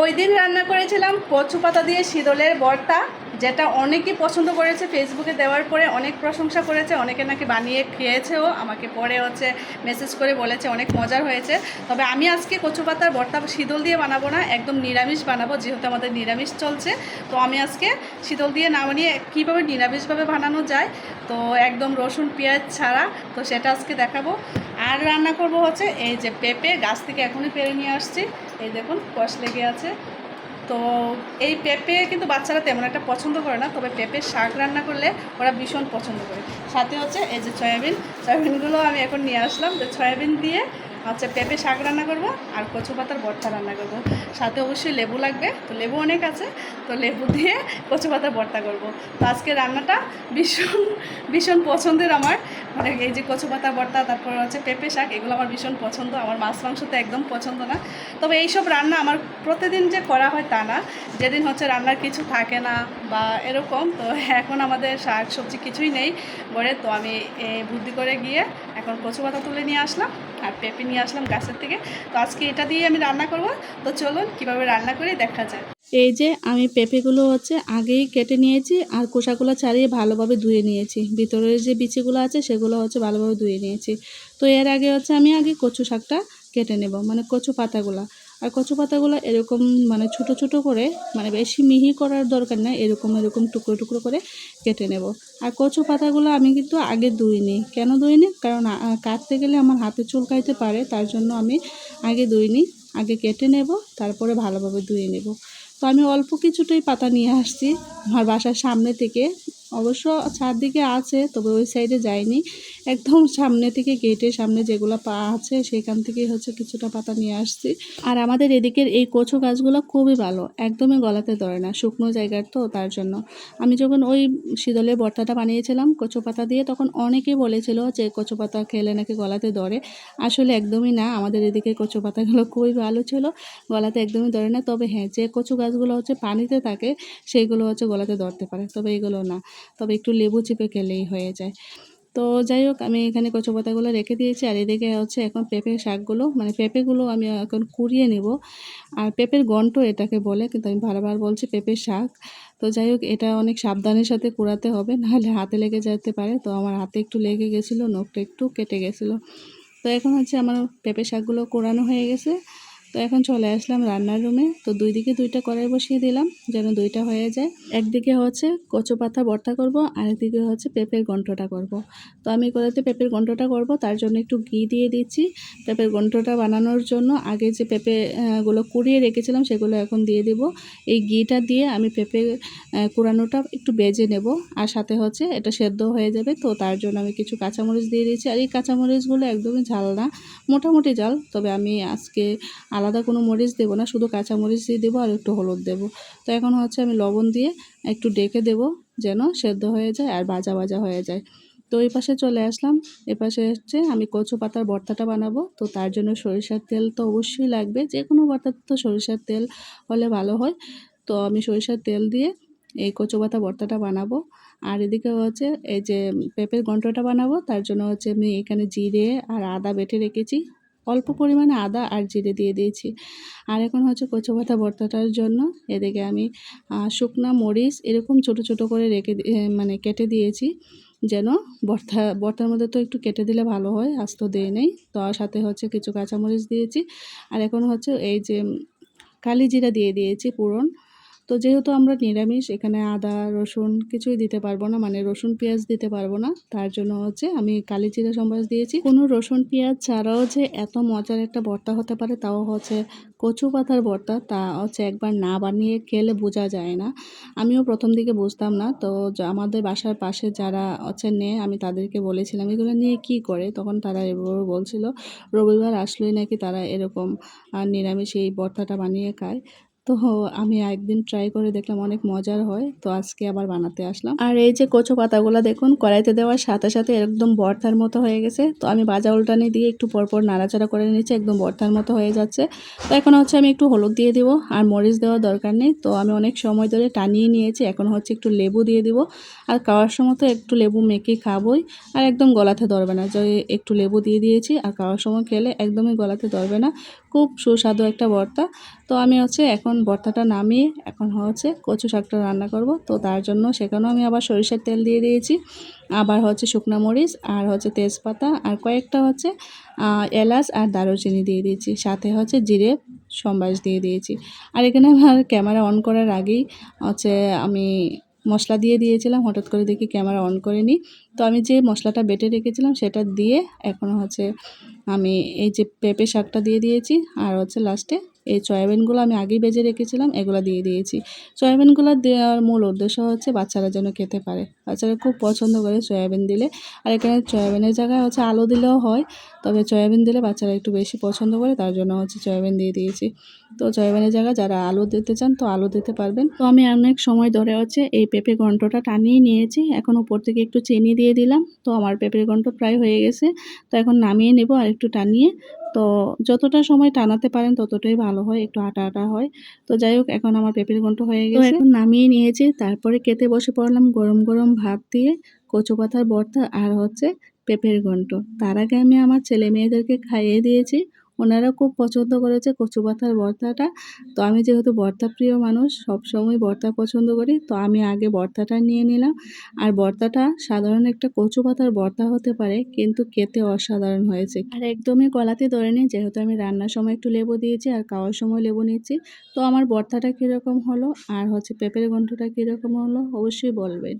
ওই দিন রান্না করেছিলাম কচু পাতা দিয়ে শীতলের বর্তা। যেটা অনেকেই পছন্দ করেছে ফেসবুকে দেওয়ার পরে অনেক প্রশংসা করেছে, অনেকে নাকি বানিয়ে খেয়েছেও। আমাকে পরে হচ্ছে মেসেজ করে বলেছে, অনেক মজার হয়েছে। তবে আমি আজকে কচু পাতার বর্তা শীতল দিয়ে বানাবো না, একদম নিরামিষ বানাবো, যেহেতু আমাদের নিরামিষ চলছে। তো আমি আজকে শীতল দিয়ে না বানিয়ে কীভাবে নিরামিষভাবে বানানো যায়, তো একদম রসুন, পেঁয়াজ ছাড়া, তো সেটা আজকে দেখাবো। আর রান্না করব হচ্ছে এই যে পেঁপে, গাছ থেকে এখনই পেরে নিয়ে আসছি। এই দেখুন, কষ লেগে আছে। তো এই পেঁপে কিন্তু বাচ্চারা তেমন একটা পছন্দ করে না, তবে পেঁপের শাক রান্না করলে ওরা ভীষণ পছন্দ করে। সাথে হচ্ছে এই যে সয়াবিন, সয়াবিনগুলো আমি এখন নিয়ে আসলাম। তো সয়াবিন দিয়ে হচ্ছে পেঁপে শাক রান্না করব আর কচু পাতার ভর্তা রান্না করব। সাথে অবশ্যই লেবু লাগবে, তো লেবু অনেক আছে, তো লেবু দিয়ে কচু পাতার ভর্তা করব। তো আজকে রান্নাটা ভীষণ ভীষণ পছন্দের আমার। মানে এই যে কচু পাতা ভর্তা, তারপর হচ্ছে পেঁপে শাক, এগুলো আমার ভীষণ পছন্দ। আমার মাছ মাংস তো একদম পছন্দ না। তবে এইসব রান্না আমার প্রতিদিন যে করা হয় তা না। যেদিন হচ্ছে রান্নার কিছু থাকে না বা এরকম, তো এখন আমাদের শাক সবজি কিছুই নেই ঘরে তো আমি বুদ্ধি করে গিয়ে এখন কচু পাতা তুলে নিয়ে আসলাম। আর পেঁপে নিয়ে আসলাম গাছের থেকে। তো আজকে এটা দিয়ে আমি রান্না করব। তো চলুন কীভাবে রান্না করে দেখা যায় এই যে আমি পেঁপেগুলো হচ্ছে আগেই কেটে নিয়েছি আর কোষাগুলো ছাড়িয়ে ভালোভাবে ধুয়ে নিয়েছি। ভিতরের যে বিচিগুলো আছে সেগুলো হচ্ছে ভালোভাবে ধুয়ে নিয়েছি। তো এর আগে হচ্ছে আমি আগে কচু শাকটা কেটে নেব মানে কচু পাতাগুলো। আর কচু পাতাগুলো এরকম মানে ছোট ছোট করে মানে বেশি মিহি করার দরকার নেই, এরকম এরকম টুকরো টুকরো করে কেটে নেব। আর কচু পাতাগুলো আমি কিন্তু আগে ধুইনি। কেন ধুইনি? কারণ কাটতে গেলে আমার হাতে চুলকাইতে পারে, তার জন্য আমি আগে ধুইনি। আগে কেটে নেব, তারপরে ভালোভাবে ধুয়ে নেব। তো আমি অল্প কিছুটাই পাতা নিয়ে আসছি আমার বাসার সামনে থেকে। অবশ্য চারদিকে আছে, তবে ওই সাইডে যায়নি একদম সামনে থেকে গেটের সামনে যেগুলো পা আছে, সেখান থেকে হচ্ছে কিছুটা পাতা নিয়ে আসছি। আর আমাদের এদিকের এই কচু গাছগুলো খুবই ভালো, একদমই গলাতে ধরে না, শুকনো জায়গার তো তার জন্য। আমি যখন ওই শীতলের বর্তাটা বানিয়েছিলাম কচু পাতা দিয়ে, তখন অনেকেই বলেছিল যে কচু পাতা খেলে নাকি গলাতে ধরে। আসলে একদমই না, আমাদের এদিকে কচু পাতাগুলো খুবই ভালো ছিল, গলাতে একদমই ধরে না। তবে হ্যাঁ যে কচু গাছগুলো হচ্ছে পানিতে থাকে সেইগুলো হচ্ছে গলাতে ধরতে পারে, তবে এগুলো না। তবে একটু লেবু চিপে খেলেই হয়ে যায়। তো যাই হোক, আমি এখানে কচু পাতাগুলো রেখে দিয়েছি, আর এদিকে হচ্ছে এখন পেঁপে শাকগুলো মানে পেঁপেগুলো আমি এখন কুড়িয়ে নেব। আর পেঁপের গন্ট এটাকে বলে, কিন্তু আমি বারবার বলছি পেঁপের শাক। তো যাই হোক, এটা অনেক সাবধানের সাথে কুড়াতে হবে, নাহলে হাতে লেগে যেতে পারে। তো আমার হাতে একটু লেগে গেছিল, নখটা একটু কেটে গেছিল। তো এখন হচ্ছে আমার পেঁপে শাকগুলো কোরানো হয়ে গেছে। তো এখন চলে আসলাম রান্নার রুমে। তো দুই দিকে দুইটা কড়াই বসিয়ে দিলাম, যেন দুইটা হয়ে যায়। একদিকে হচ্ছে কচু পাতা ভর্তা করব, আরেকদিকে হচ্ছে পেঁপের গন্টটা করব। তো আমি কড়াইতে পেঁপের গন্টটা করব, তার জন্য একটু ঘি দিয়ে দিচ্ছি। পেঁপের গন্টটা বানানোর জন্য আগে যে পেঁপে গুলো কুড়িয়ে রেখেছিলাম, সেগুলো এখন দিয়ে দিব। এই ঘিটা দিয়ে আমি পেঁপে কুড়ানোটা একটু বেজে নেব, আর সাথে হচ্ছে এটা সেদ্ধ হয়ে যাবে। তো তার জন্য আমি কিছু কাঁচামরিচ দিয়ে দিয়েছি আর এই কাঁচামরিচগুলো একদমই ঝাল না, মোটামুটি ঝাল, তবে আমি আজকে আলাদা কোনো মরিচ দেবো না, শুধু কাঁচা মরিচ দিয়ে দেবো আর একটু হলুদ দেবো। তো এখন হচ্ছে আমি লবণ দিয়ে একটু ডেকে দেবো যেন সেদ্ধ হয়ে যায় আর ভাজা ভাজা হয়ে যায়। তো এই পাশে চলে আসলাম। এ পাশে হচ্ছে আমি কচু পাতার ভর্তাটা বানাবো। তো তার জন্য সরিষার তেল তো অবশ্যই লাগবে। যে কোনো ভর্তাতে তো সরিষার তেল হলে ভালো হয়। তো আমি সরিষার তেল দিয়ে এই কচু পাতা ভর্তাটা বানাবো। আর এদিকে হচ্ছে এই যে পেঁপের ঘন্টটা বানাবো। তার জন্য হচ্ছে আমি এখানে জিরে আর আদা বেটে রেখেছি। অল্প পরিমাণে আদা আর জিরে দিয়ে দিয়েছি। আর এখন হচ্ছে কচু পাতা ভর্তাটার জন্য এদিকে আমি শুকনা মরিচ এরকম ছোট ছোট করে রেখে মানে কেটে দিয়েছি যেন ভর্তা, ভর্তার মধ্যে তো একটু কেটে দিলে ভালো হয়, আস্ত দিয়ে নেই। তো সাথে হচ্ছে কিছু কাঁচামরিচ দিয়েছি। আর এখন হচ্ছে এই যে কালি জিরা দিয়ে দিয়েছি পুরন। তো যেহেতু আমরা নিরামিষ, এখানে আদা, রসুন কিছুই দিতে পারব না মানে রসুন পেঁয়াজ দিতে পারব না। তার জন্য হচ্ছে আমি কালি জিরা সম্বাস দিয়েছি। কোনো রসুন পেঁয়াজ ছাড়াও যে এত মজার একটা ভর্তা হতে পারে তাও হচ্ছে কচু পাতার ভর্তা তা হচ্ছে একবার না বানিয়ে খেলে বোঝা যায় না। আমিও প্রথম দিকে বুঝতাম না, তো আমাদের বাসার পাশে যারা হচ্ছে নেয়, আমি তাদেরকে বলেছিলাম, এগুলো নিয়ে কি করে? তখন তারা এভাবে বলছিল, রবিবার আসলেই নাকি তারা এরকম নিরামিষ এই ভর্তাটা বানিয়ে খায়। তো আমি একদিন ট্রাই করে দেখলাম অনেক মজার হয়, তো আজকে আবার বানাতে আসলাম। আর এই যে কচু পাতাগুলো দেখুন, কড়াইতে দেওয়ার সাথে সাথে একদম ভর্তার মতো হয়ে গেছে। তো আমি বাজা উল্টানি দিয়ে একটু পরপর নাড়াচাড়া করে নিচ্ছি একদম ভর্তার মতো হয়ে যাচ্ছে। তো এখন হচ্ছে আমি একটু হলুদ দিয়ে দিব, আর মরিচ দেওয়ার দরকার নেই। তো আমি অনেক সময় ধরে টানিয়ে নিয়েছি, এখন হচ্ছে একটু লেবু দিয়ে দিব। আর খাওয়ার সময় তো একটু লেবু মেখে খাবোই, আর একদম গলাতে ধরবে না। যে একটু লেবু দিয়ে দিয়েছি, আর খাওয়ার সময় খেলে একদমই গলাতে ধরবে না। খুব সুস্বাদু একটা ভর্তা তো আমি হচ্ছে এখন ভর্তাটা নামিয়ে এখন হচ্ছে কচু শাকটা রান্না করব। তো তার জন্য সেখানেও আমি আবার সরিষার তেল দিয়ে দিয়েছি। আবার হচ্ছে শুকনো মরিচ আর হচ্ছে তেজপাতা আর কয়েকটা হচ্ছে এলাচ আর দারুচিনি দিয়ে দিয়েছি। সাথে হচ্ছে জিরে সম্বাস দিয়ে দিয়েছি। আর এখানে আমার ক্যামেরা অন করার আগেই হচ্ছে আমি মশলা দিয়ে দিয়েছিলাম। হঠাৎ করে দেখি ক্যামেরা অন করিনি। তো আমি যে মশলাটা বেটে রেখেছিলাম সেটা দিয়ে এখন হচ্ছে আমি এই যে পেঁপে শাকটা দিয়ে দিয়েছি। আর হচ্ছে লাস্টে এই সয়াবিনগুলো আমি আগেই বেজে রেখেছিলাম, এগুলো দিয়ে দিয়েছি। সয়াবিনগুলো দেওয়ার মূল উদ্দেশ্য হচ্ছে বাচ্চারা যেন খেতে পারে। বাচ্চারা খুব পছন্দ করে সয়াবিন দিলে। আর এখানে সয়াবিনের জায়গায় হচ্ছে আলু দিলেও হয়, তবে সয়াবিন দিলে বাচ্চারা একটু বেশি পছন্দ করে, তার জন্য হচ্ছে সয়াবিন দিয়ে দিয়েছি। তো সয়াবিনের জায়গায় যারা আলু দিতে চান, তো আলু দিতে পারবেন। তো আমি অনেক সময় ধরে হচ্ছে এই পেঁপে ঘন্টটা টানিয়ে নিয়েছি। এখন উপর থেকে একটু চিনি দিয়ে দিলাম। তো আমার পেঁপের ঘন্ট প্রায় হয়ে গেছে। তো এখন নামিয়ে নেব আর একটু টানিয়ে। তো যতটা সময় টানাতে পারেন, ততটাই ভালো হয় একটু আটা আটা হয়। তো যাই হোক এখন আমার পেঁপের ঘন্ট হয়ে গেছে। এখন নামিয়ে নিয়েছি তারপরে খেতে বসে পড়লাম গরম গরম ভাত দিয়ে কচু পাতার বর্তা আর হচ্ছে পেঁপের ঘন্ট। তার আগে আমি আমার ছেলে মেয়েদেরকে খাইয়ে দিয়েছি। ওনারা খুব পছন্দ করেছে কচু পাতার ভর্তাটা তো আমি যেহেতু ভর্তা প্রিয় মানুষ, সবসময় ভর্তা পছন্দ করি, তো আমি আগে ভর্তাটা নিয়ে নিলাম। আর ভর্তাটা সাধারণ একটা কচু পাতার ভর্তা হতে পারে, কিন্তু খেতে অসাধারণ হয়েছে। আর একদমই গলাতে ধরেনি, যেহেতু আমি রান্নার সময় একটু লেবু দিয়েছি আর খাওয়ার সময় লেবু নিচ্ছি। তো আমার ভর্তাটা কীরকম হলো আর হচ্ছে পেঁপের গন্ধটা কীরকম হলো, অবশ্যই বলবেন।